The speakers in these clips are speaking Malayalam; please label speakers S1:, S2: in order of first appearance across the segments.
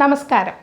S1: നമസ്കാരം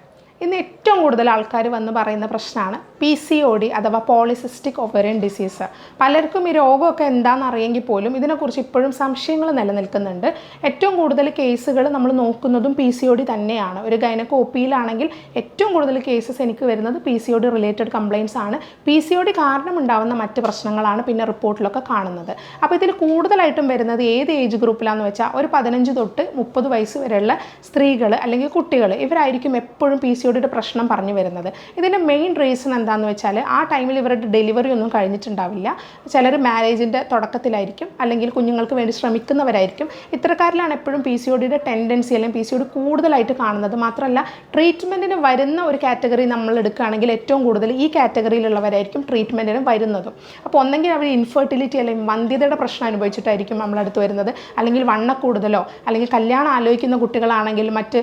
S1: ഇന്ന് ഏറ്റവും കൂടുതൽ ആൾക്കാർ വന്ന് പറയുന്ന പ്രശ്നമാണ് പി സി ഒ ഡി അഥവാ പോളിസിസ്റ്റിക് ഒവറിയൻ ഡിസീസ് പലർക്കും ഈ രോഗമൊക്കെ എന്താണെന്ന് അറിയെങ്കിൽ പോലും ഇതിനെക്കുറിച്ച് ഇപ്പോഴും സംശയങ്ങൾ നിലനിൽക്കുന്നുണ്ട്. ഏറ്റവും കൂടുതൽ കേസുകൾ നമ്മൾ നോക്കുന്നതും പി സി ഒ ഡി തന്നെയാണ്. ഒരു ഗൈനക്കോപ്പിയിലാണെങ്കിൽ ഏറ്റവും കൂടുതൽ കേസസ് എനിക്ക് വരുന്നത് P C O D related complaints ആണ്. പി സി ഒ ഡി കാരണം ഉണ്ടാകുന്ന മറ്റ് പ്രശ്നങ്ങളാണ് പിന്നെ റിപ്പോർട്ടിലൊക്കെ കാണുന്നത്. അപ്പോൾ ഇതിൽ കൂടുതലായിട്ടും വരുന്നത് ഏത് ഏജ് ഗ്രൂപ്പിലാണെന്ന് വെച്ചാൽ ഒരു പതിനഞ്ച് തൊട്ട് മുപ്പത് വയസ്സ് വരെയുള്ള സ്ത്രീകൾ അല്ലെങ്കിൽ കുട്ടികൾ ഇവരായിരിക്കും എപ്പോഴും പി സി ഒ പ്രശ്നം പറഞ്ഞു വരുന്നത്. ഇതിന്റെ മെയിൻ റീസൺ എന്താണെന്ന് വെച്ചാൽ ആ ടൈമിൽ ഇവരുടെ ഡെലിവറി ഒന്നും കഴിഞ്ഞിട്ടുണ്ടാവില്ല. ചിലർ മാരേജിന്റെ തുടക്കത്തിലായിരിക്കും. അല്ലെങ്കിൽ കുഞ്ഞുങ്ങൾക്ക് വേണ്ടി ശ്രമിക്കുന്നവരായിരിക്കും. ഇത്തരക്കാരിലാണ് എപ്പോഴും പി സി ഒ ടെൻഡൻസി അല്ലെങ്കിൽ പി സി ഒ കൂടുതലായിട്ട് കാണുന്നത്. മാത്രമല്ല ട്രീറ്റ്മെന്റിന് വരുന്ന ഒരു കാറ്റഗറി നമ്മൾ എടുക്കുകയാണെങ്കിൽ ഏറ്റവും കൂടുതൽ ഈ കാറ്റഗറിയിലുള്ളവരായിരിക്കും ട്രീറ്റ്മെന്റിന് വരുന്നതും. അപ്പോൾ ഒന്നെങ്കിൽ അവർ ഇൻഫെർട്ടിലിറ്റി അല്ലെങ്കിൽ വന്ധ്യതയുടെ പ്രശ്നം അനുഭവിച്ചിട്ടായിരിക്കും നമ്മളടുത്ത് വരുന്നത്. അല്ലെങ്കിൽ വണ്ണക്കൂടുതലോ അല്ലെങ്കിൽ കല്യാണം ആലോചിക്കുന്ന കുട്ടികളാണെങ്കിൽ മറ്റ്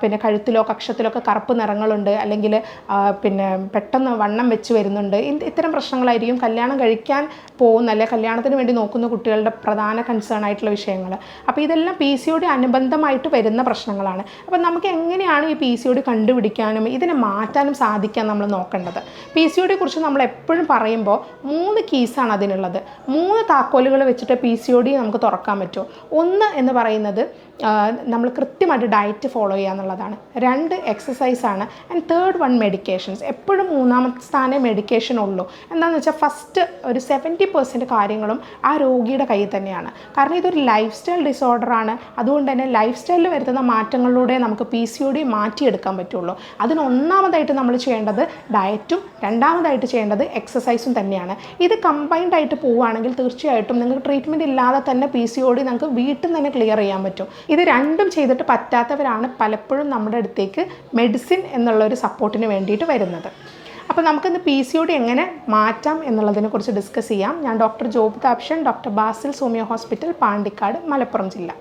S1: പിന്നെ കഴുത്തിലോ കക്ഷത്തിലോ ഒക്കെ കറുപ്പ് നിറങ്ങളുണ്ട് അല്ലെങ്കിൽ പിന്നെ പെട്ടെന്ന് വണ്ണം വെച്ച് വരുന്നുണ്ട്. ഇത് ഇത്തരം പ്രശ്നങ്ങളായിരിക്കും കല്യാണം കഴിക്കാൻ പോകുന്ന അല്ലെങ്കിൽ കല്യാണത്തിന് വേണ്ടി നോക്കുന്ന കുട്ടികളുടെ പ്രധാന കൺസേൺ ആയിട്ടുള്ള വിഷയങ്ങൾ അപ്പോൾ ഇതെല്ലാം പി സി ഒ അനുബന്ധമായിട്ട് വരുന്ന പ്രശ്നങ്ങളാണ്. അപ്പോൾ നമുക്ക് എങ്ങനെയാണ് ഈ പി സി ഒ കണ്ടുപിടിക്കാനും ഇതിനെ മാറ്റാനും സാധിക്കാൻ നമ്മൾ നോക്കേണ്ടത്? പി സി ഒ കുറിച്ച് നമ്മൾ എപ്പോഴും പറയുമ്പോൾ മൂന്ന് കീസാണ് അതിനുള്ളത്. മൂന്ന് താക്കോലുകൾ വെച്ചിട്ട് പി സി ഒ നമുക്ക് തുറക്കാൻ പറ്റുമോ? ഒന്ന് എന്ന് പറയുന്നത് നമ്മൾ കൃത്യമായിട്ട് ഡയറ്റ് ഫോളോ ചെയ്യുക എന്നുള്ളതാണ്. രണ്ട് എക്സസൈസ് ആണ്. ആൻഡ് തേർഡ് വൺ മെഡിക്കേഷൻസ് എപ്പോഴും മൂന്നാമത്തെ സ്ഥാനം മെഡിക്കേഷൻ ഉള്ളൂ. എന്താണെന്ന് വെച്ചാൽ ഫസ്റ്റ് ഒരു സെവന്റി പെർസെന്റ് കാര്യങ്ങളും ആ രോഗിയുടെ കയ്യിൽ തന്നെയാണ്. കാരണം ഇതൊരു ലൈഫ് സ്റ്റൈൽ ഡിസോർഡറാണ് അതുകൊണ്ട് തന്നെ ലൈഫ് സ്റ്റൈലിൽ വരുത്തുന്ന മാറ്റങ്ങളിലൂടെ നമുക്ക് പി സി ഒ ഡി മാറ്റിയെടുക്കാൻ പറ്റുള്ളൂ. അതിന് ഒന്നാമതായിട്ട് നമ്മൾ ചെയ്യേണ്ടത് ഡയറ്റും രണ്ടാമതായിട്ട് ചെയ്യേണ്ടത് എക്സസൈസും തന്നെയാണ്. ഇത് കമ്പൈൻഡ് ആയിട്ട് പോവുകയാണെങ്കിൽ തീർച്ചയായിട്ടും നിങ്ങൾക്ക് ട്രീറ്റ്മെന്റ് ഇല്ലാതെ തന്നെ പി സി ഒ ഡി നമുക്ക് വീട്ടിൽ തന്നെ ക്ലിയർ ചെയ്യാൻ പറ്റും. ഇത് രണ്ടും ചെയ്തിട്ട് പറ്റാത്തവരാണ് പലപ്പോഴും നമ്മുടെ അടുത്തേക്ക് മെഡിസിൻ എന്നുള്ള ഒരു സപ്പോർട്ടിന് വേണ്ടിയിട്ട് വരുന്നത്. അപ്പോൾ നമുക്കിന്ന് പി സി ഡി എങ്ങനെ മാറ്റാം എന്നുള്ളതിനെ കുറിച്ച് ഡിസ്കസ് ചെയ്യാം. ഞാൻ ഡോക്ടർ ജോബ് താപ്ഷൻ doctor Basil homeo hospital Pandikkad Malappuram ജില്ല.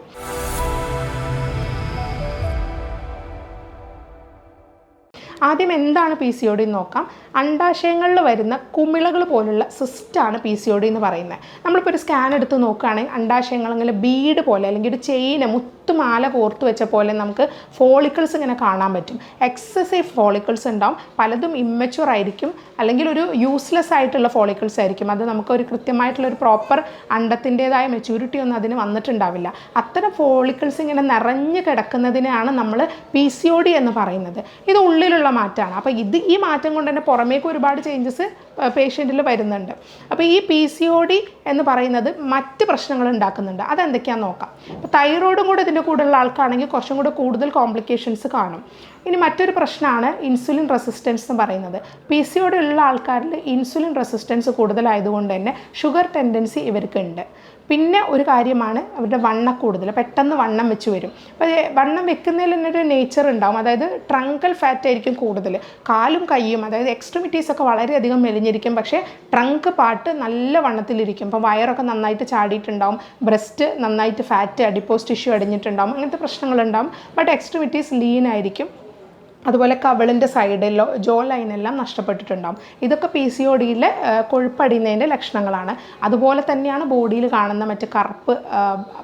S1: ആദ്യം എന്താണ് പി സി ഒ ഡി എന്ന് നോക്കാം. അണ്ടാശയങ്ങളിൽ വരുന്ന കുമിളകൾ പോലുള്ള സിസ്റ്റാണ് പി സി ഒ ഡി എന്ന് പറയുന്നത്. നമ്മളിപ്പോൾ ഒരു സ്കാൻ എടുത്ത് നോക്കുകയാണെങ്കിൽ അണ്ടാശയങ്ങൾ അങ്ങനെ ബീഡ് പോലെ അല്ലെങ്കിൽ ഒരു ചെയിന് മുത്തുമാല കോർത്ത് വെച്ച പോലെ നമുക്ക് ഫോളിക്കിൾസ് ഇങ്ങനെ കാണാൻ പറ്റും. എക്സസീവ് ഫോളിക്കിൾസ് ഉണ്ടാവും. പലതും ഇമ്മച്ചുവർ ആയിരിക്കും. അല്ലെങ്കിൽ ഒരു യൂസ്ലെസ് ആയിട്ടുള്ള ഫോളിക്കിൾസ് ആയിരിക്കും. അത് നമുക്ക് ഒരു കൃത്യമായിട്ടുള്ള ഒരു പ്രോപ്പർ അണ്ടത്തിന്റെതായ മെച്യൂരിറ്റി ഒന്നും അതിന് വന്നിട്ടുണ്ടാവില്ല. അത്തരം ഫോളിക്കിൾസ് ഇങ്ങനെ നിറഞ്ഞു കിടക്കുന്നതിനാണ് നമ്മൾ പി സി ഒ ഡി എന്ന് പറയുന്നത്. ഇത് ഉള്ളിലുള്ള മാറ്റമാണ് അപ്പോൾ ഇത് ഈ മാറ്റം കൊണ്ട് തന്നെ പുറമേക്ക് ഒരുപാട് ചേഞ്ചസ് പേഷ്യന്റിൽ വരുന്നുണ്ട്. അപ്പോൾ ഈ പി സി ഒ ഡി എന്ന് പറയുന്നത് മറ്റ് പ്രശ്നങ്ങൾ ഉണ്ടാക്കുന്നുണ്ട്. അതെന്തൊക്കെയാണെന്ന് നോക്കാം. അപ്പോൾ തൈറോയിഡും കൂടെ ഇതിന്റെ കൂടെയുള്ള ആൾക്കാണെങ്കിൽ കുറച്ചും കൂടെ കൂടുതൽ കോംപ്ലിക്കേഷൻസ് കാണും. ഇനി മറ്റൊരു പ്രശ്നമാണ് ഇൻസുലിൻ റെസിസ്റ്റൻസ് എന്ന് പറയുന്നത്. പി സി ഉള്ള ആൾക്കാരിൽ ഇൻസുലിൻ റെസിസ്റ്റൻസ് കൂടുതലായതുകൊണ്ട് തന്നെ ഷുഗർ ടെൻഡൻസി ഇവർക്കുണ്ട് പിന്നെ ഒരു കാര്യമാണ് അവരുടെ വണ്ണ കൂടുതൽ. പെട്ടെന്ന് വണ്ണം വെച്ച് വരും. അപ്പോൾ വണ്ണം വെക്കുന്നതിൽ തന്നെ ഒരു നേച്ചർ ഉണ്ടാവും. അതായത് ട്രങ്കൽ ഫാറ്റ് ആയിരിക്കും കൂടുതൽ. കാലും കൈയും അതായത് എക്സ്ട്രിമിറ്റീസ് ഒക്കെ വളരെയധികം മെലിഞ്ഞിരിക്കും. പക്ഷേ ട്രങ്ക് പാട്ട് നല്ല വണ്ണത്തിലിരിക്കും. അപ്പോൾ വയറൊക്കെ നന്നായിട്ട് ചാടിയിട്ടുണ്ടാവും. ബ്രസ്റ്റ് നന്നായിട്ട് ഫാറ്റ് അഡിപ്പോസ് ടിഷ്യൂ അടിഞ്ഞിട്ടുണ്ടാവും. അങ്ങനത്തെ പ്രശ്നങ്ങളുണ്ടാവും. ബട്ട് എക്സ്ട്രിമിറ്റീസ് ലീൻ ആയിരിക്കും. അതുപോലെ കവളിന്റെ സൈഡിലോ ജോ ലൈനെല്ലാം നഷ്ടപ്പെട്ടിട്ടുണ്ടാകും ഇതൊക്കെ പി സി ഒ ഡിയിലെ കൊഴുപ്പടിയുന്നതിന്റെ ലക്ഷണങ്ങളാണ്. അതുപോലെ തന്നെയാണ് ബോഡിയിൽ കാണുന്ന മറ്റ് കറുപ്പ്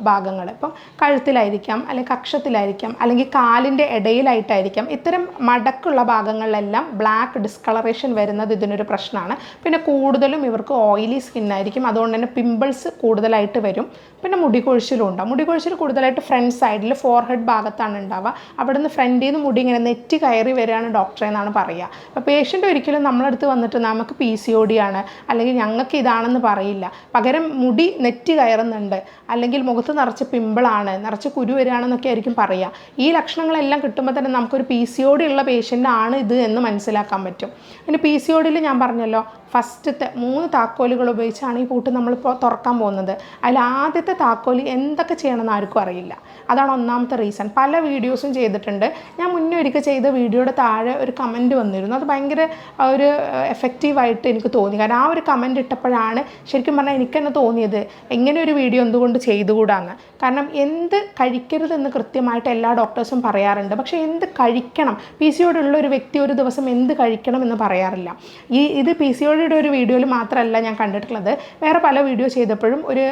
S1: ഭാഗങ്ങൾ. ഇപ്പം കഴുത്തിലായിരിക്കാം അല്ലെങ്കിൽ കക്ഷത്തിലായിരിക്കാം അല്ലെങ്കിൽ കാലിന്റെ ഇടയിലായിട്ടായിരിക്കാം. ഇത്തരം മടക്കുള്ള ഭാഗങ്ങളിലെല്ലാം ബ്ലാക്ക് ഡിസ്കളറേഷൻ വരുന്നത് ഇതിനൊരു പ്രശ്നമാണ്. പിന്നെ കൂടുതലും ഇവർക്ക് ഓയിലി സ്കിന്നായിരിക്കും അതുകൊണ്ട് തന്നെ പിമ്പിൾസ് കൂടുതലായിട്ട് വരും. പിന്നെ മുടി കൊഴിച്ചിലും ഉണ്ടാവും മുടി കൊഴിച്ചിൽ കൂടുതലായിട്ട് ഫ്രണ്ട് സൈഡിൽ ഫോർഹെഡ് ഭാഗത്താണ് ഉണ്ടാവുക. അവിടെ നിന്ന് ഫ്രണ്ടിൽ നിന്ന് മുടി ഇങ്ങനെ നെറ്റി കയറി വരികയാണ് ഡോക്ടറെ എന്നാണ് പറയുക. അപ്പോൾ പേഷ്യന്റ് ഒരിക്കലും നമ്മളടുത്ത് വന്നിട്ട് നമുക്ക് പി സി ഒ ഡി ആണ് അല്ലെങ്കിൽ ഞങ്ങൾക്ക് ഇതാണെന്ന് പറയില്ല. പകരം മുടി നെറ്റി കയറുന്നുണ്ട്. അല്ലെങ്കിൽ മുഖത്ത് നിറച്ച് പിമ്പിളാണ് നിറച്ച് കുരു വരികയാണെന്നൊക്കെ ആയിരിക്കും പറയുക. ഈ ലക്ഷണങ്ങളെല്ലാം കിട്ടുമ്പോൾ തന്നെ നമുക്കൊരു പി സി ഒ ഡി ഉള്ള പേഷ്യന്റ് ആണ് ഇത് എന്ന് മനസ്സിലാക്കാൻ പറ്റും. പിന്നെ പി സി ഒ ഡിയിൽ ഞാൻ പറഞ്ഞല്ലോ ഫസ്റ്റത്തെ മൂന്ന് താക്കോലുകൾ ഉപയോഗിച്ചാണ് ഈ പൂട്ട് നമ്മളിപ്പോൾ തുറക്കാൻ പോകുന്നത്. അതിൽ ആദ്യത്തെ താക്കോൽ എന്തൊക്കെ ചെയ്യണമെന്ന് ആർക്കും അറിയില്ല. അതാണ് ഒന്നാമത്തെ റീസൺ. പല വീഡിയോസും ചെയ്തിട്ടുണ്ട്. ഞാൻ മുന്നേ ഒരിക്കൽ ചെയ്ത വീഡിയോയുടെ താഴെ ഒരു കമന്റ് വന്നിരുന്നു. അത് ഭയങ്കര ഒരു എഫക്റ്റീവായിട്ട് എനിക്ക് തോന്നി. കാരണം ആ ഒരു കമന്റ് ഇട്ടപ്പോഴാണ് ശരിക്കും പറഞ്ഞാൽ എനിക്ക് തന്നെ തോന്നിയത് എങ്ങനെ ഒരു വീഡിയോ എന്തുകൊണ്ട് ചെയ്തുകൂടാന്ന്. കാരണം എന്ത് കഴിക്കരുതെന്ന് കൃത്യമായിട്ട് എല്ലാ ഡോക്ടേഴ്സും പറയാറുണ്ട്. പക്ഷേ എന്ത് കഴിക്കണം? പി സിയോടുള്ള ഒരു വ്യക്തി ഒരു ദിവസം എന്ത് കഴിക്കണം എന്ന് പറയാറില്ല. ഈ ഇത് പി സി ഒയുടെ ഒരു വീഡിയോയിൽ മാത്രമല്ല ഞാൻ കണ്ടിട്ടുള്ളത്. വേറെ പല വീഡിയോ ചെയ്തപ്പോഴും ഒരു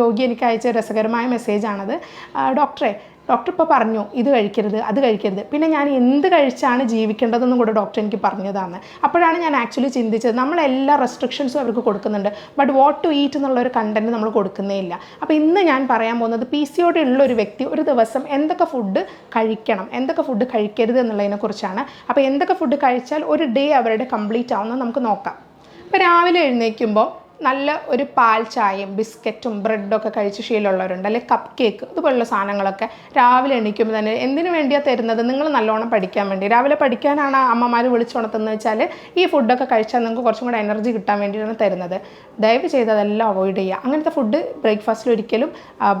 S1: രോഗി എനിക്ക് അയച്ച രസകരമായ മെസ്സേജാണത് ഡോക്ടറെ ഡോക്ടർ ഇപ്പോൾ പറഞ്ഞു ഇത് കഴിക്കരുത് അത് കഴിക്കരുത്. പിന്നെ ഞാൻ എന്ത് കഴിച്ചാണ് ജീവിക്കേണ്ടതെന്നും കൂടെ ഡോക്ടർ എനിക്ക് പറഞ്ഞതാണ്. അപ്പോഴാണ് ഞാൻ ആക്ച്വലി ചിന്തിച്ചത് നമ്മൾ എല്ലാ റെസ്ട്രിക്ഷൻസും അവർക്ക് കൊടുക്കുന്നുണ്ട്. ബട്ട് വാട്ട് ടു ഈറ്റ് എന്നുള്ള ഒരു കണ്ടന്റ് നമ്മൾ കൊടുക്കുന്നേ ഇല്ല. അപ്പോൾ ഇന്ന് ഞാൻ പറയാൻ പോകുന്നത് പി സി ഒ ഉള്ള ഒരു വ്യക്തി ഒരു ദിവസം എന്തൊക്കെ ഫുഡ് കഴിക്കണം എന്തൊക്കെ ഫുഡ് കഴിക്കരുത് എന്നുള്ളതിനെക്കുറിച്ചാണ് അപ്പോൾ എന്തൊക്കെ ഫുഡ് കഴിച്ചാൽ ഒരു ഡേ അവരുടെ കംപ്ലീറ്റ് ആവുന്നത് നമുക്ക് നോക്കാം. ഇപ്പോൾ രാവിലെ എഴുന്നേൽക്കുമ്പോൾ നല്ല ഒരു പാൽ ചായയും ബിസ്ക്കറ്റും ബ്രെഡൊക്കെ കഴിച്ച് ശീലമുള്ളവരുണ്ട്. അല്ലെങ്കിൽ കപ്പ് കേക്ക് ഇതുപോലുള്ള സാധനങ്ങളൊക്കെ രാവിലെ എണീക്കുമ്പോൾ തന്നെ എന്തിനു വേണ്ടിയാണ് തരുന്നത്? നിങ്ങൾ നല്ലോണം പഠിക്കാൻ വേണ്ടി. രാവിലെ പഠിക്കാനാണ് അമ്മമാർ വിളിച്ചുണർത്തുന്നത് വെച്ചാൽ ഈ ഫുഡൊക്കെ കഴിച്ചാൽ നിങ്ങൾക്ക് കുറച്ചും കൂടെ എനർജി കിട്ടാൻ വേണ്ടിയിട്ടാണ് തരുന്നത്. ദയവ് ചെയ്ത് അതെല്ലാം അവോയ്ഡ് ചെയ്യുക. അങ്ങനത്തെ ഫുഡ് ബ്രേക്ക്ഫാസ്റ്റിൽ ഒരിക്കലും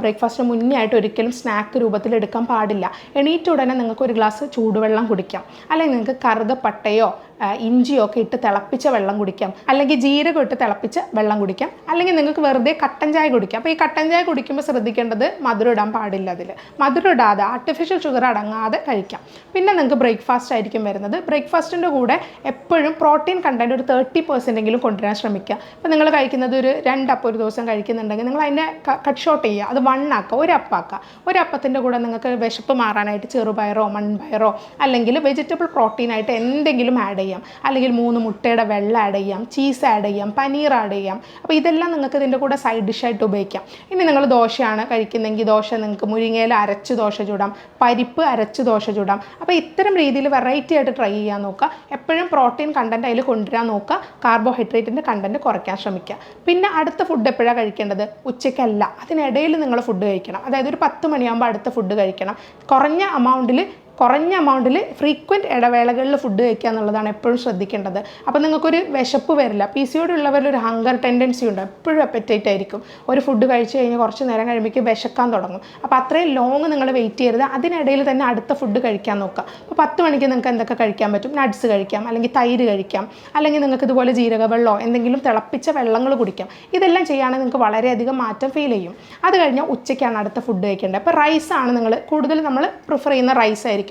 S1: ബ്രേക്ക്ഫാസ്റ്റിന് മുന്നേ ആയിട്ട് ഒരിക്കലും സ്നാക്ക് രൂപത്തിൽ എടുക്കാൻ പാടില്ല. എണീറ്റ ഉടനെ നിങ്ങൾക്ക് ഒരു ഗ്ലാസ് ചൂടുവെള്ളം കുടിക്കാം. അല്ലെങ്കിൽ നിങ്ങൾക്ക് കറുകപ്പട്ടയോ ആ, ഇഞ്ചിയോ ഒക്കെ ഇട്ട് തിളപ്പിച്ച വെള്ളം കുടിക്കാം. അല്ലെങ്കിൽ ജീരകം ഇട്ട് തിളപ്പിച്ച വെള്ളം കുടിക്കാം. അല്ലെങ്കിൽ നിങ്ങൾക്ക് വെറുതെ കട്ടൻ ചായ കുടിക്കാം. അപ്പോൾ ഈ കട്ടൻ ചായ കുടിക്കുമ്പോൾ ശ്രദ്ധിക്കേണ്ടത് മധുരം ഇടാൻ പാടില്ല അതിൽ മധുരം ഇടാതെ ആർട്ടിഫിഷ്യൽ ഷുഗർ അടങ്ങാതെ കഴിക്കാം. പിന്നെ നിങ്ങൾക്ക് ബ്രേക്ക്ഫാസ്റ്റ് ആയിരിക്കും വരുന്നത്. ബ്രേക്ക്ഫാസ്റ്റിന്റെ കൂടെ എപ്പോഴും പ്രോട്ടീൻ കണ്ടന്റ് ഒരു തേർട്ടി പെർസെന്റ് എങ്കിലും കൊണ്ടുവരാൻ ശ്രമിക്കുക. അപ്പോൾ നിങ്ങൾ കഴിക്കുന്നത് ഒരു രണ്ടപ്പം ഒരു ദിവസം കഴിക്കുന്നുണ്ടെങ്കിൽ നിങ്ങൾ അതിനെ കട്ട് ഷോട്ട് ചെയ്യുക. അത് വൺ ആക്കുക. ഒരു അപ്പാക്കുക ഒരു അപ്പത്തിന്റെ കൂടെ നിങ്ങൾക്ക് വിശപ്പ് മാറാനായിട്ട് ചെറുപയറോ മൺപയറോ അല്ലെങ്കിൽ വെജിറ്റബിൾ പ്രോട്ടീനായിട്ട് എന്തെങ്കിലും ആഡ് ചെയ്യാം. അല്ലെങ്കിൽ മൂന്ന് മുട്ടയുടെ വെള്ളം ആഡ് ചെയ്യാം ചീസ് ആഡ് ചെയ്യാം പനീർ ആഡ് ചെയ്യാം. അപ്പോൾ ഇതെല്ലാം നിങ്ങൾക്ക് ഇതിന്റെ കൂടെ സൈഡ് ഡിഷായിട്ട് ഉപയോഗിക്കാം. ഇനി നിങ്ങൾ ദോശയാണ് കഴിക്കുന്നതെങ്കിൽ ദോശ നിങ്ങൾക്ക് മുരിങ്ങയില അരച്ച് ദോശ ചൂടാം പരിപ്പ് അരച്ച് ദോശ ചൂടാം. അപ്പോൾ ഇത്തരം രീതിയിൽ വെറൈറ്റി ആയിട്ട് ട്രൈ ചെയ്യാൻ നോക്കുക. എപ്പോഴും പ്രോട്ടീൻ കണ്ടന്റ് അതിൽ കൊണ്ടുവരാൻ നോക്കുക. കാർബോഹൈഡ്രേറ്റിന്റെ കണ്ടന്റ് കുറയ്ക്കാൻ ശ്രമിക്കുക. പിന്നെ അടുത്ത ഫുഡ് എപ്പോഴാണ് കഴിക്കേണ്ടത്? ഉച്ചയ്ക്കല്ല. അതിനിടയിൽ നിങ്ങൾ ഫുഡ് കഴിക്കണം. അതായത് ഒരു പത്ത് മണിയാകുമ്പോൾ അടുത്ത ഫുഡ് കഴിക്കണം. കുറഞ്ഞ എമൗണ്ടിൽ കുറഞ്ഞ എമൗണ്ടിൽ ഫ്രീക്വന്റ് ഇടവേളകളിൽ ഫുഡ് കഴിക്കുക എന്നുള്ളതാണ് എപ്പോഴും ശ്രദ്ധിക്കേണ്ടത്. അപ്പോൾ നിങ്ങൾക്കൊരു വിശപ്പ് വരില്ല. പി സി ഒടി ഉള്ളവരിൽ ഒരു ഹങ്കർ ടെൻഡൻസി ഉണ്ട്. എപ്പോഴും അപ്പറ്റൈറ്റ് ആയിരിക്കും. ഒരു ഫുഡ് കഴിച്ച് കഴിഞ്ഞ് കുറച്ച് നേരം കഴിയുമ്പോൾ വിശക്കാൻ തുടങ്ങും. അപ്പോൾ അത്രയും ലോങ് നിങ്ങൾ വെയിറ്റ് ചെയ്യരുത്. അതിനിടയിൽ തന്നെ അടുത്ത ഫുഡ് കഴിക്കാൻ നോക്കുക. അപ്പോൾ പത്ത് മണിക്ക് നിങ്ങൾക്ക് എന്തൊക്കെ കഴിക്കാൻ പറ്റും? നട്ട്സ് കഴിക്കാം അല്ലെങ്കിൽ തൈര് കഴിക്കാം അല്ലെങ്കിൽ നിങ്ങൾക്ക് ഇതുപോലെ ജീരക വെള്ളമോ എന്തെങ്കിലും തിളപ്പിച്ച വെള്ളങ്ങൾ കുടിക്കാം. ഇതെല്ലാം ചെയ്യുകയാണെങ്കിൽ നിങ്ങൾക്ക് വളരെയധികം മാറ്റം ഫീൽ ചെയ്യും. അത് കഴിഞ്ഞാൽ ഉച്ചയ്ക്കാണ് അടുത്ത ഫുഡ് കഴിക്കേണ്ടത്. അപ്പോൾ റൈസാണ് നിങ്ങൾ കൂടുതൽ നമ്മൾ പ്രിഫർ ചെയ്യുന്ന റൈസ് ആയിരിക്കും.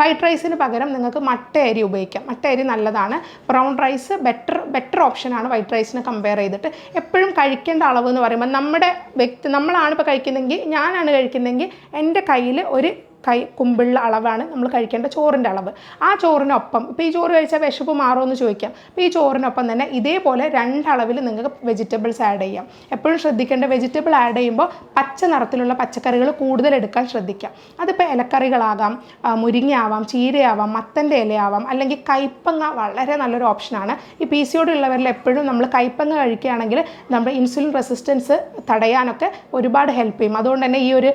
S1: വൈറ്റ് റൈസിന് പകരം നിങ്ങൾക്ക് മട്ട അരി ഉപയോഗിക്കാം. മട്ട അരി നല്ലതാണ്. ബ്രൗൺ റൈസ് ബെറ്റർ ബെറ്റർ ഓപ്ഷനാണ് വൈറ്റ് റൈസിനെ കമ്പയർ ചെയ്തിട്ട്. എപ്പോഴും കഴിക്കേണ്ട അളവ് എന്ന് പറയുമ്പോൾ നമ്മുടെ വ്യക്തി നമ്മളാണ് ഇപ്പോൾ കഴിക്കുന്നതെങ്കിൽ ഞാനാണ് കഴിക്കുന്നതെങ്കിൽ എന്റെ കയ്യിൽ ഒരു കൈ കുമ്പിള്ള അളവാണ് നമ്മൾ കഴിക്കേണ്ട ചോറിന്റെ അളവ്. ആ ചോറിനൊപ്പം ഇപ്പോൾ ഈ ചോറ് കഴിച്ചാൽ വിശപ്പ് മാറുമെന്ന് ചോദിക്കാം. അപ്പോൾ ഈ ചോറിനൊപ്പം തന്നെ ഇതേപോലെ രണ്ടളവിൽ നിങ്ങൾക്ക് വെജിറ്റബിൾസ് ആഡ് ചെയ്യാം. എപ്പോഴും ശ്രദ്ധിക്കേണ്ട വെജിറ്റബിൾ ആഡ് ചെയ്യുമ്പോൾ പച്ച നിറത്തിലുള്ള പച്ചക്കറികൾ കൂടുതൽ എടുക്കാൻ ശ്രദ്ധിക്കാം. അതിപ്പോൾ ഇലക്കറികളാകാം മുരിങ്ങയാവാം ചീരയാവാം മത്തന്റെ ഇലയാവാം അല്ലെങ്കിൽ കൈപ്പങ്ങ വളരെ നല്ലൊരു ഓപ്ഷനാണ് ഈ പി സി ഉള്ളവരിൽ എപ്പോഴും നമ്മൾ കൈപ്പങ്ങ കഴിക്കുകയാണെങ്കിൽ നമ്മുടെ ഇൻസുലിൻ റെസിസ്റ്റൻസ് തടയാനൊക്കെ ഒരുപാട് ഹെൽപ്പ് ചെയ്യും. അതുകൊണ്ട് തന്നെ ഈ ഒരു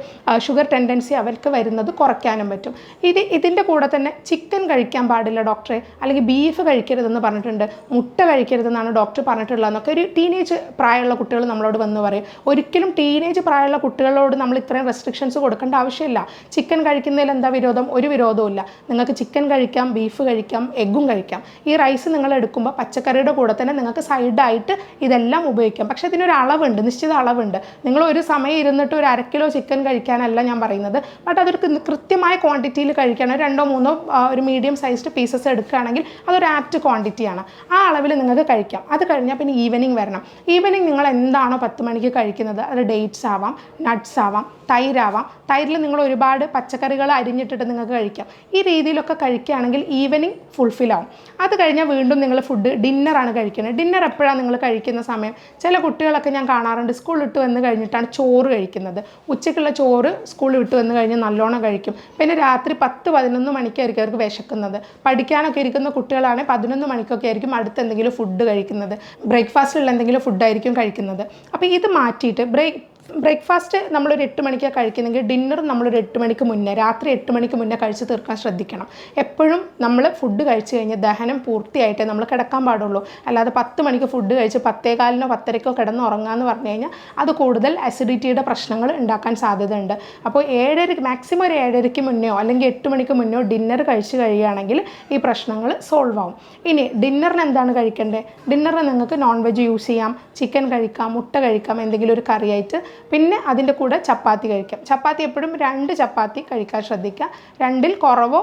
S1: ഷുഗർ ടെൻഡൻസി അവർക്ക് വരുന്നത് കുറയ്ക്കാനും പറ്റും. ഇത് ഇതിന്റെ കൂടെ തന്നെ ചിക്കൻ കഴിക്കാൻ പാടില്ല ഡോക്ടറെ അല്ലെങ്കിൽ ബീഫ് കഴിക്കരുതെന്ന് പറഞ്ഞിട്ടുണ്ട്. മുട്ട കഴിക്കരുതെന്നാണ് ഡോക്ടർ പറഞ്ഞിട്ടുള്ളതെന്നൊക്കെ ഒരു ടീനേജ് പ്രായമുള്ള കുട്ടികൾ നമ്മളോട് വന്ന് പറയും. ഒരിക്കലും ടീനേജ് പ്രായമുള്ള കുട്ടികളോട് നമ്മൾ ഇത്രയും റെസ്ട്രിക്ഷൻസ് കൊടുക്കേണ്ട ആവശ്യമില്ല. ചിക്കൻ കഴിക്കുന്നതിൽ എന്താ വിരോധം? ഒരു വിരോധവും ഇല്ല. നിങ്ങൾക്ക് ചിക്കൻ കഴിക്കാം ബീഫ് കഴിക്കാം എഗ്ഗും കഴിക്കാം. ഈ റൈസ് നിങ്ങൾ എടുക്കുമ്പോൾ പച്ചക്കറിയുടെ കൂടെ തന്നെ നിങ്ങൾക്ക് സൈഡായിട്ട് ഇതെല്ലാം ഉപയോഗിക്കാം. പക്ഷേ ഇതിനൊരു അളവുണ്ട് നിശ്ചിത അളവുണ്ട്. നിങ്ങൾ ഒരു സമയം ഇരുന്നിട്ട് ഒരു അര കിലോ ചിക്കൻ കഴിക്കാനല്ല ഞാൻ പറയുന്നത്. ബട്ട് അതൊരു കൃത്യമായ ക്വാണ്ടിറ്റിയിൽ കഴിക്കണം രണ്ടോ മൂന്നോ ഒരു മീഡിയം സൈസ്ഡ് പീസസ് എടുക്കുകയാണെങ്കിൽ അതൊരു ആപ്റ്റ് ക്വാണ്ടിറ്റിയാണ് ആ അളവിൽ നിങ്ങൾക്ക് കഴിക്കാം. അത് കഴിഞ്ഞാൽ പിന്നെ ഈവനിങ് വരണം. ഈവനിങ് നിങ്ങൾ എന്താണോ പത്ത് മണിക്ക് കഴിക്കുന്നത്? അത് ഡേറ്റ്സ് ആവാം നട്ട്സ് ആവാം തൈരാവാം തൈരിൽ നിങ്ങൾ ഒരുപാട് പച്ചക്കറികൾ അരിഞ്ഞിട്ടിട്ട് നിങ്ങൾക്ക് കഴിക്കാം. ഈ രീതിയിലൊക്കെ കഴിക്കുകയാണെങ്കിൽ ഈവനിങ് ഫുൾഫിൽ ആവും. അത് കഴിഞ്ഞാൽ വീണ്ടും നിങ്ങൾ ഫുഡ് ഡിന്നറാണ് കഴിക്കുന്നത്. ഡിന്നർ എപ്പോഴാണ് നിങ്ങൾ കഴിക്കുന്ന സമയം? ചില കുട്ടികളൊക്കെ ഞാൻ കാണാറുണ്ട് സ്കൂൾ വിട്ട് വന്ന് കഴിഞ്ഞിട്ടാണ് ചോറ് കഴിക്കുന്നത്. ഉച്ചയ്ക്കുള്ള ചോറ് സ്കൂൾ വിട്ട് വന്ന് കഴിഞ്ഞ് നല്ലോണം കഴിക്കും. പിന്നെ രാത്രി പത്ത് പതിനൊന്ന് മണിക്കായിരിക്കും അവർക്ക് വിശക്കുന്നത്. പഠിക്കാനൊക്കെ ഇരിക്കുന്ന കുട്ടികളാണെങ്കിൽ പതിനൊന്ന് മണിക്കൊക്കെ ആയിരിക്കും അടുത്ത് എന്തെങ്കിലും ഫുഡ് കഴിക്കുന്നത്. ബ്രേക്ക്ഫാസ്റ്റിലുള്ള എന്തെങ്കിലും ഫുഡായിരിക്കും കഴിക്കുന്നത്. അപ്പോൾ ഇത് മാറ്റിയിട്ട് ബ്രേക്ക് ബ്രേക്ക്ഫാസ്റ്റ് നമ്മളൊരു എട്ട് മണിക്കാണ് കഴിക്കുന്നെങ്കിൽ ഡിന്നർ നമ്മളൊരു എട്ട് മണിക്ക് മുന്നേ രാത്രി എട്ട് മണിക്ക് മുന്നേ കഴിച്ച് തീർക്കാൻ ശ്രദ്ധിക്കണം. എപ്പോഴും നമ്മൾ ഫുഡ് കഴിച്ച് കഴിഞ്ഞ് ദഹനം പൂർത്തിയായിട്ടേ നമ്മൾ കിടക്കാൻ പാടുള്ളൂ. അല്ലാതെ പത്ത് മണിക്ക് ഫുഡ് കഴിച്ച് പത്തേകാലിനോ പത്തരക്കോ കിടന്ന് ഉറങ്ങാമെന്ന് പറഞ്ഞു കഴിഞ്ഞാൽ അത് കൂടുതൽ അസിഡിറ്റിയുടെ പ്രശ്നങ്ങൾ ഉണ്ടാക്കാൻ സാധ്യതയുണ്ട്. അപ്പോൾ ഏഴര മാക്സിമം ഒരു ഏഴരയ്ക്ക് മുന്നോ അല്ലെങ്കിൽ എട്ട് മണിക്ക് മുന്നോ ഡിന്നർ കഴിച്ച് കഴിയുകയാണെങ്കിൽ ഈ പ്രശ്നങ്ങൾ സോൾവ് ആവും. ഇനി ഡിന്നറിന് എന്താണ് കഴിക്കേണ്ടത്? ഡിന്നറിന് നിങ്ങൾക്ക് നോൺ വെജ് യൂസ് ചെയ്യാം ചിക്കൻ കഴിക്കാം മുട്ട കഴിക്കാം എന്തെങ്കിലും ഒരു കറിയായിട്ട് പിന്നെ അതിന്റെ കൂടെ ചപ്പാത്തി കഴിക്കാം. ചപ്പാത്തി എപ്പോഴും രണ്ട് ചപ്പാത്തി കഴിക്കാൻ ശ്രദ്ധിക്കുക. രണ്ടിൽ കുറവോ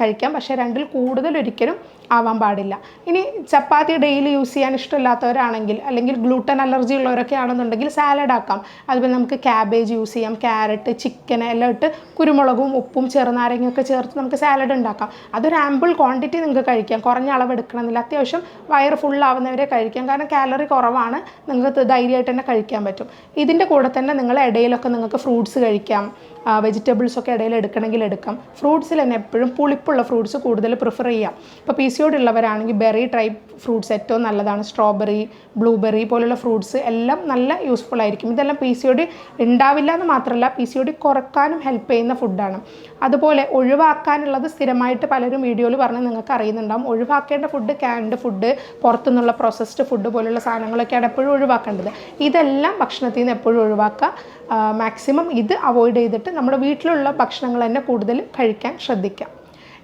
S1: കഴിക്കാം. പക്ഷേ രണ്ടിൽ കൂടുതൽ ഒരിക്കലും ആവാൻ പാടില്ല. ഇനി ചപ്പാത്തി ഡെയിലി യൂസ് ചെയ്യാൻ ഇഷ്ടമില്ലാത്തവരാണെങ്കിൽ അല്ലെങ്കിൽ ഗ്ലൂട്ടൻ അലർജി ഉള്ളവരൊക്കെ ആണെന്നുണ്ടെങ്കിൽ സാലഡ് ആക്കാം. അതുപോലെ നമുക്ക് ക്യാബേജ് യൂസ് ചെയ്യാം. ക്യാരറ്റ് ചിക്കൻ എല്ലാം ഇട്ട് കുരുമുളകും ഉപ്പും ചെറുനാരങ്ങയൊക്കെ ചേർത്ത് നമുക്ക് സാലഡ് ഉണ്ടാക്കാം. അതൊരു ആമ്പിൾ ക്വാണ്ടിറ്റി നിങ്ങൾക്ക് കഴിക്കാം. കുറഞ്ഞ അളവ് എടുക്കണമെന്നില്ല. അത്യാവശ്യം വയർ ഫുൾ ആവുന്നവരെ കഴിക്കാം. കാരണം കാലറി കുറവാണ്. നിങ്ങൾക്ക് ധൈര്യമായിട്ട് തന്നെ കഴിക്കാൻ പറ്റും. ഇതിന്റെ കൂടെ തന്നെ നിങ്ങൾ ഇടയിലൊക്കെ നിങ്ങൾക്ക് ഫ്രൂട്ട്സ് കഴിക്കാം. വെജിറ്റബിൾസ് ഒക്കെ ഇടയിൽ എടുക്കണമെങ്കിൽ എടുക്കാം. ഫ്രൂട്ട്സിൽ തന്നെ എപ്പോഴും പുളിപ്പുള്ള ഫ്രൂട്ട്സ് കൂടുതൽ പ്രിഫർ ചെയ്യാം. ഇപ്പോൾ പി സി ഉള്ളവരാണെങ്കിൽ ബെറി ടൈപ്പ് ഫ്രൂട്ട്സ് ഏറ്റവും നല്ലതാണ്. സ്ട്രോബെറി ബ്ലൂബെറി പോലുള്ള ഫ്രൂട്ട്സ് എല്ലാം നല്ല യൂസ്ഫുൾ ആയിരിക്കും. ഇതെല്ലാം പി സി ഒ ഡി ഉണ്ടാവില്ല എന്ന് മാത്രമല്ല പി സി ഒ ഡി കുറക്കാനും ഹെൽപ്പ് ചെയ്യുന്ന ഫുഡാണ് അതുപോലെ ഒഴിവാക്കാനുള്ളത് സ്ഥിരമായിട്ട് പലരും വീഡിയോയിൽ പറഞ്ഞ് നിങ്ങൾക്ക് അറിയുന്നുണ്ടാവും. ഒഴിവാക്കേണ്ട ഫുഡ് ക്യാൻഡ് ഫുഡ് പുറത്തുനിന്നുള്ള പ്രോസസ്ഡ് ഫുഡ് പോലുള്ള സാധനങ്ങളൊക്കെയാണ് എപ്പോഴും ഒഴിവാക്കേണ്ടത്. ഇതെല്ലാം ഭക്ഷണത്തിൽ നിന്ന് എപ്പോഴും ഒഴിവാക്കുക. മാക്സിമം ഇത് അവോയ്ഡ് ചെയ്തിട്ട് നമ്മുടെ വീട്ടിലുള്ള ഭക്ഷണങ്ങൾ തന്നെ കൂടുതൽ കഴിക്കാൻ ശ്രദ്ധിക്കാം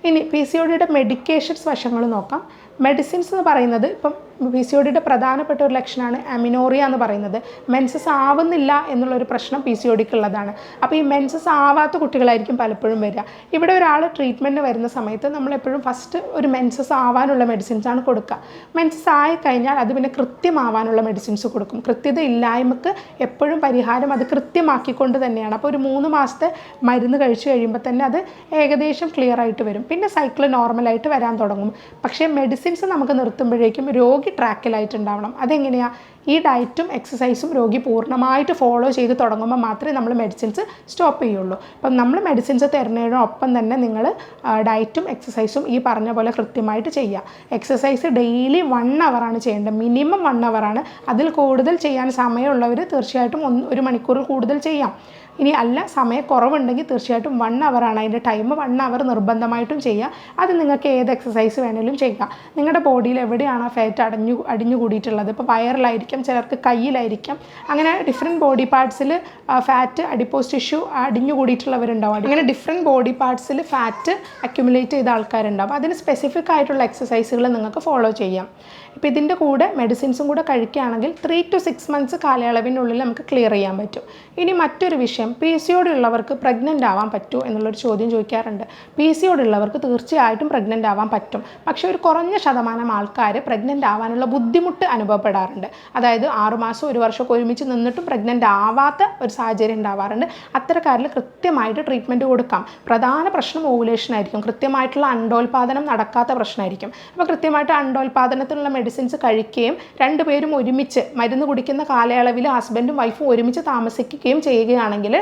S1: ഇനി പി സി ഒ ഡിയുടെ മെഡിക്കേഷൻസ് വശങ്ങൾ നോക്കാം. മെഡിസിൻസ് എന്ന് പറയുന്നത് ഇപ്പം പി സി പ്രധാനപ്പെട്ട ഒരു ലക്ഷണമാണ് അമിനോറിയ എന്ന് പറയുന്നത്. മെൻസസ് ആവുന്നില്ല എന്നുള്ളൊരു പ്രശ്നം പി സി ഒ ഡിക്ക് ഉള്ളതാണ് അപ്പോൾ ഈ മെൻസസ് ആവാത്ത കുട്ടികളായിരിക്കും പലപ്പോഴും വരിക. ഇവിടെ ഒരാൾ ട്രീറ്റ്മെന്റ് വരുന്ന സമയത്ത് നമ്മളെപ്പോഴും ഫസ്റ്റ് ഒരു മെൻസസ് ആവാനുള്ള മെഡിസിൻസാണ് കൊടുക്കുക. മെൻസസ് ആയി കഴിഞ്ഞാൽ അത് പിന്നെ കൃത്യമാവാനുള്ള മെഡിസിൻസ് കൊടുക്കും. കൃത്യത ഇല്ലായ്മക്ക് എപ്പോഴും പരിഹാരം അത് കൃത്യമാക്കിക്കൊണ്ട് തന്നെയാണ്. അപ്പോൾ ഒരു മൂന്ന് മാസത്തെ മരുന്ന് കഴിച്ചു കഴിയുമ്പോൾ തന്നെ അത് ഏകദേശം ക്ലിയർ ആയിട്ട് വരും. പിന്നെ സൈക്കിൾ നോർമലായിട്ട് വരാൻ തുടങ്ങും. പക്ഷേ മെഡിസിൻസ് നമുക്ക് നിർത്തുമ്പോഴേക്കും രോഗി ട്രാക്കിലായിട്ടുണ്ടാവണം അതെങ്ങനെയാണ് ഈ ഡയറ്റും എക്സസൈസും രോഗി പൂർണമായിട്ട് ഫോളോ ചെയ്ത് തുടങ്ങുമ്പോൾ മാത്രമേ നമ്മൾ മെഡിസിൻസ് സ്റ്റോപ്പ് ചെയ്യുള്ളൂ. അപ്പം നമ്മൾ മെഡിസിൻസ് തരുന്നതിനൊപ്പം തന്നെ നിങ്ങൾ ഡയറ്റും എക്സസൈസും ഈ പറഞ്ഞ പോലെ കൃത്യമായിട്ട് ചെയ്യുക എക്സസൈസ് ഡെയിലി വൺ അവറാണ് ചെയ്യേണ്ടത്. മിനിമം വൺ അവറാണ് അതിൽ കൂടുതൽ ചെയ്യാൻ സമയമുള്ളവർ തീർച്ചയായിട്ടും ഒരു മണിക്കൂറിൽ കൂടുതൽ ചെയ്യാം. ഇനി അല്ല സമയക്കുറവുണ്ടെങ്കിൽ തീർച്ചയായിട്ടും വൺ ആണ്. അതിന്റെ ടൈം വൺ അവർ നിർബന്ധമായിട്ടും ചെയ്യുക. അത് നിങ്ങൾക്ക് ഏത് എക്സസൈസ് വേണമെങ്കിലും ചെയ്യുക. നിങ്ങളുടെ ബോഡിയിൽ എവിടെയാണ് ആ ഫാറ്റ് അടഞ്ഞു അടിഞ്ഞു കൂടിയിട്ടുള്ളത്? ഇപ്പോൾ വയറിലായിരിക്കാം ചിലർക്ക് കയ്യിലായിരിക്കാം. അങ്ങനെ ഡിഫറെന്റ് ബോഡി പാർട്സിൽ ഫാറ്റ് അഡിപ്പോസ് ടിഷ്യൂ അടിഞ്ഞു കൂടിയിട്ടുള്ളവരുണ്ടാവും. അങ്ങനെ ഡിഫറെന്റ് ബോഡി പാർട്സിൽ ഫാറ്റ് അക്യുമുലേറ്റ് ചെയ്ത ആൾക്കാരുണ്ടാവും. അതിന് സ്പെസിഫിക് ആയിട്ടുള്ള എക്സസൈസുകൾ നിങ്ങൾക്ക് ഫോളോ ചെയ്യാം. ഇപ്പോൾ ഇതിന്റെ കൂടെ മെഡിസിൻസും കൂടെ കഴിക്കുകയാണെങ്കിൽ ത്രീ ടു സിക്സ് മന്ത്സ് കാലയളവിനുള്ളിൽ നമുക്ക് ക്ലിയർ ചെയ്യാൻ പറ്റും. ഇനി മറ്റൊരു വിഷയം പി സി ഉള്ളവർക്ക് പ്രഗ്നന്റ് ആവാൻ പറ്റുമോ എന്നുള്ളൊരു ചോദ്യം ചോദിക്കാറുണ്ട്. പി സി ഉള്ളവർക്ക് തീർച്ചയായിട്ടും പ്രഗ്നന്റ് ആവാൻ പറ്റും. പക്ഷേ ഒരു കുറഞ്ഞ ശതമാനം ആൾക്കാർ പ്രഗ്നന്റ് ആവാനുള്ള ബുദ്ധിമുട്ട് അനുഭവപ്പെടാറുണ്ട്. അതായത് ആറുമാസം ഒരു വർഷമൊക്കെ ഒരുമിച്ച് നിന്നിട്ടും പ്രഗ്നന്റ് ആവാത്ത ഒരു സാഹചര്യം ഉണ്ടാവാറുണ്ട്. അത്തരക്കാരിൽ കൃത്യമായിട്ട് ട്രീറ്റ്മെന്റ് കൊടുക്കാം. പ്രധാന പ്രശ്നം ഓവുലേഷൻ ആയിരിക്കും. കൃത്യമായിട്ടുള്ള അണ്ടോൽപാദനം നടക്കാത്ത പ്രശ്നമായിരിക്കും. അപ്പോൾ കൃത്യമായിട്ട് അണ്ടോൽപാദനത്തിനുള്ള മെഡിസിൻസ് കഴിക്കുകയും രണ്ടുപേരും ഒരുമിച്ച് മരുന്ന് കുടിക്കുന്ന കാലയളവിൽ ഹസ്ബൻഡും വൈഫും ഒരുമിച്ച് താമസിക്കുകയും ചെയ്യുകയാണെങ്കിൽ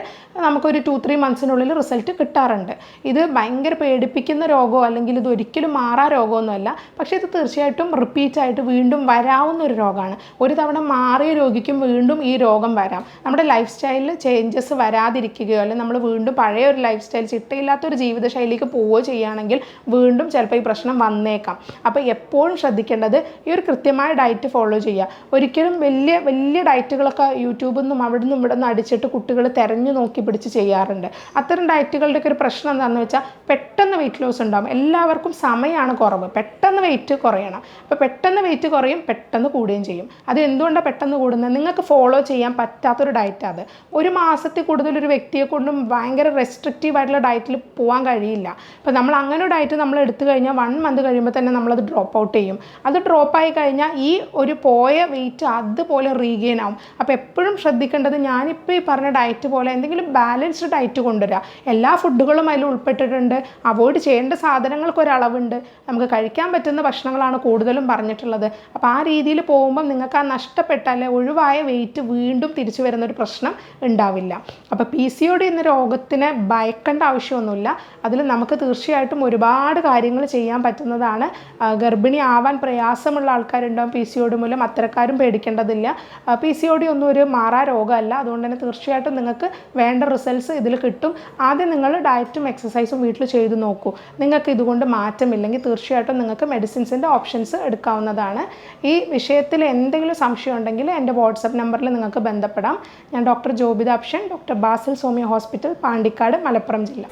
S1: നമുക്കൊരു ടു ത്രീ മന്ത്സിനുള്ളിൽ റിസൾട്ട് കിട്ടാറുണ്ട്. ഇത് ഭയങ്കര പേടിപ്പിക്കുന്ന രോഗമോ അല്ലെങ്കിൽ ഇത് ഒരിക്കലും മാറാ രോഗമൊന്നുമല്ല. പക്ഷേ ഇത് തീർച്ചയായിട്ടും റിപ്പീറ്റായിട്ട് വീണ്ടും വരാവുന്ന ഒരു രോഗമാണ്. ഒരു തവണ മാറിയ രോഗിക്കും വീണ്ടും ഈ രോഗം വരാം. നമ്മുടെ ലൈഫ് സ്റ്റൈലിൽ ചേഞ്ചസ് വരാതിരിക്കുകയോ അല്ലെങ്കിൽ നമ്മൾ വീണ്ടും പഴയ ഒരു ലൈഫ് സ്റ്റൈൽ ചിട്ടയില്ലാത്തൊരു ജീവിതശൈലിക്ക് പോവുകയോ ചെയ്യുകയാണെങ്കിൽ വീണ്ടും ചിലപ്പോൾ ഈ പ്രശ്നം വന്നേക്കാം. അപ്പോൾ എപ്പോഴും ശ്രദ്ധിക്കേണ്ടത് ഈ ഒരു കൃത്യമായ ഡയറ്റ് ഫോളോ ചെയ്യുക. ഒരിക്കലും വലിയ വലിയ ഡയറ്റുകളൊക്കെ യൂട്യൂബിൽ നിന്നും അവിടെ നിന്നും ഇവിടെ നിന്ന് അടിച്ചിട്ട് കുട്ടികൾ തിരഞ്ഞു നോക്കി പിടിച്ച് ചെയ്യാറുണ്ട്. അത്തരം ഡയറ്റുകളുടെയൊക്കെ ഒരു പ്രശ്നം എന്താണെന്ന് വെച്ചാൽ പെട്ടെന്ന് വെയിറ്റ് ലോസ് ഉണ്ടാകും എല്ലാവർക്കും സമയമാണ് കുറവ്. പെട്ടെന്ന് വെയിറ്റ് കുറയണം. അപ്പോൾ പെട്ടെന്ന് വെയിറ്റ് കുറയും പെട്ടെന്ന് കൂടുകയും ചെയ്യും. അത് എന്തുകൊണ്ടാണ് പെട്ടെന്ന് കൂടുന്നത്? നിങ്ങൾക്ക് ഫോളോ ചെയ്യാൻ പറ്റാത്തൊരു ഡയറ്റാണ് അത്. ഒരു മാസത്തിൽ കൂടുതൽ ഒരു വ്യക്തിയെ കൊണ്ടും ഭയങ്കര റെസ്ട്രിക്റ്റീവ് ആയിട്ടുള്ള ഡയറ്റിൽ പോകാൻ കഴിയില്ല. അപ്പോൾ നമ്മൾ അങ്ങനെ ഒരു ഡയറ്റ് നമ്മൾ എടുത്തു കഴിഞ്ഞാൽ വൺ മന്ത് കഴിയുമ്പോൾ തന്നെ നമ്മളത് ഡ്രോപ്പ് ഔട്ട് ചെയ്യും. അത് ഡ്രോപ്പ് ആയി കഴിഞ്ഞാൽ ഈ ഒരു പോയ വെയിറ്റ് അതുപോലെ റീഗെയിൻ ആവും അപ്പോൾ എപ്പോഴും ശ്രദ്ധിക്കേണ്ടത് ഞാനിപ്പോൾ ഈ പറഞ്ഞ ഡയറ്റ് പോലെ എന്തെങ്കിലും ബാലൻസ്ഡ് ഡയറ്റ് കൊണ്ടുവരിക എല്ലാ ഫുഡുകളും അതിൽ ഉൾപ്പെട്ടിട്ടുണ്ട്. അവോയ്ഡ് ചെയ്യേണ്ട സാധനങ്ങൾക്ക് ഒരളവുണ്ട്. നമുക്ക് കഴിക്കാൻ പറ്റുന്ന ഭക്ഷണങ്ങളാണ് കൂടുതലും പറഞ്ഞിട്ടുള്ളത്. അപ്പോൾ ആ രീതിയിൽ പോകുമ്പം നിങ്ങൾക്ക് ആ നഷ്ടപ്പെട്ട അല്ലെ ഒഴിവായ വെയിറ്റ് വീണ്ടും തിരിച്ചു വരുന്ന ഒരു പ്രശ്നം ഉണ്ടാവില്ല. അപ്പോൾ പി സി ഒ ഡി എന്ന രോഗത്തിനെ ഭയക്കേണ്ട ആവശ്യമൊന്നുമില്ല. അതിൽ നമുക്ക് തീർച്ചയായിട്ടും ഒരുപാട് കാര്യങ്ങൾ ചെയ്യാൻ പറ്റുന്നതാണ്. ഗർഭിണി ആവാൻ പ്രയാസമുള്ള ആൾക്കാരുണ്ടാവും പി സി ഒ ഡി മൂലം. അത്തരക്കാരും പേടിക്കേണ്ടതില്ല. പി സി ഒ ഡി ഒന്നും ഒരു മാറാ രോഗമല്ല. അതുകൊണ്ട് തന്നെ തീർച്ചയായിട്ടും നിങ്ങൾക്ക് വേണ്ട റിസൾട്ട്സ് ഇതിൽ കിട്ടും. ആദ്യം നിങ്ങൾ ഡയറ്റും എക്സസൈസും വീട്ടിൽ ചെയ്ത് നോക്കൂ. നിങ്ങൾക്ക് ഇതുകൊണ്ട് മാറ്റമില്ലെങ്കിൽ തീർച്ചയായിട്ടും നിങ്ങൾക്ക് മെഡിസിൻസിന്റെ ഓപ്ഷൻസ് എടുക്കാവുന്നതാണ്. ഈ വിഷയത്തിൽ എന്തെങ്കിലും സംശയം ഉണ്ടെങ്കിൽ എന്റെ വാട്സപ്പ് നമ്പറിൽ നിങ്ങൾക്ക് ബന്ധപ്പെടാം. ഞാൻ doctor Jobitha അപ്ഷൻ doctor Basil homeo hospital Pandikkad Malappuram ജില്ല.